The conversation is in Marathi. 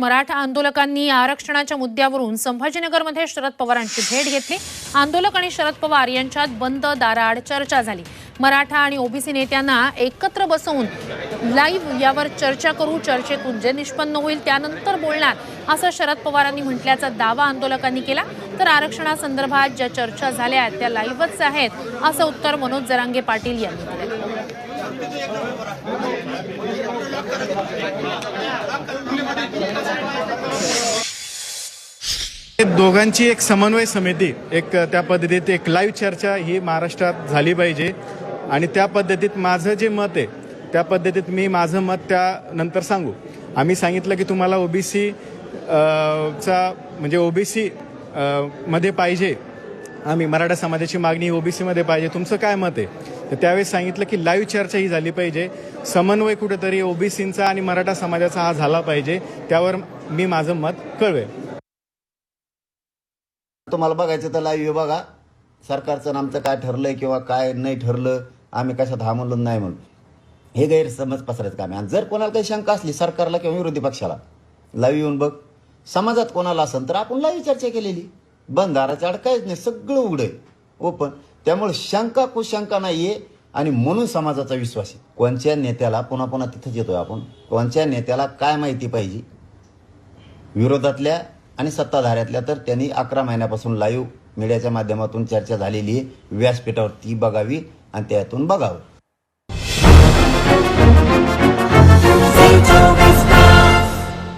मराठा आंदोलकांनी आरक्षणाच्या मुद्द्यावरून संभाजीनगरमध्ये शरद पवारांची भेट घेतली. आंदोलक आणि शरद पवार यांच्यात बंद दाराआड चर्चा झाली. मराठा आणि ओबीसी नेत्यांना एकत्र बसवून लाईव्ह यावर चर्चा करू चर्चेतून जे निष्पन्न होईल त्यानंतर बोलणार असं शरद पवारांनी म्हटल्याचा दावा आंदोलकांनी केला. तर आरक्षणासंदर्भात ज्या चर्चा झाल्या आहेत त्या लाईव्हच आहेत असं उत्तर मनोज जरांगे पाटील यांनी दिलं. दोघांची एक समन्वय समिती एक त्या पद्धतीत एक लाईव्ह चर्चा ही महाराष्ट्रात झाली पाहिजे. आणि त्या पद्धतीत माझं जे मत आहे त्या पद्धतीत मी माझं मत त्यानंतर सांगू. आम्ही सांगितलं की तुम्हाला ओबीसी चा म्हणजे ओबीसी मध्ये पाहिजे. आम्ही मराठा समाजाची मागणी ओबीसी मध्ये पाहिजे. तुमचं काय मत आहे? तर त्यावेळेस सांगितलं की लाईव्ह चर्चा ही झाली पाहिजे. समन्वय कुठेतरी ओबीसींचा आणि मराठा समाजाचा हा झाला पाहिजे. त्यावर मी माझं मत कळवेल. तुम्हाला बघायचं तर लाईव्ह बघा. सरकारचं आमचं काय ठरलंय किंवा काय नाही ठरलं आम्ही कशात हा म्हणलो नाही म्हणून. हे गैरसमज पसरायचं काम आहे. आणि जर कोणाला काही शंका असली सरकारला किंवा विरोधी पक्षाला लाईव्ह येऊन बघ. समाजात कोणाला असेल तर आपण लाईव्ह चर्चा केलेली. बंधाराच्या आड काहीच नाही सगळं उघडं आहे. ओपन त्यामुळे शंका कुशंका आहे आणि म्हणून समाजाचा विश्वास आहे. कोणत्या नेत्याला पुन्हा पुन्हा तिथंच येतोय आपण. कोणत्या नेत्याला काय माहिती पाहिजे? विरोधातल्या आणि सत्ताधाऱ्यातल्या तर त्यांनी अकरा महिन्यापासून लाईव्ह मीडियाच्या माध्यमातून चर्चा झालेली आहे. व्यासपीठावर ती बघावी आणि त्यातून बघावं.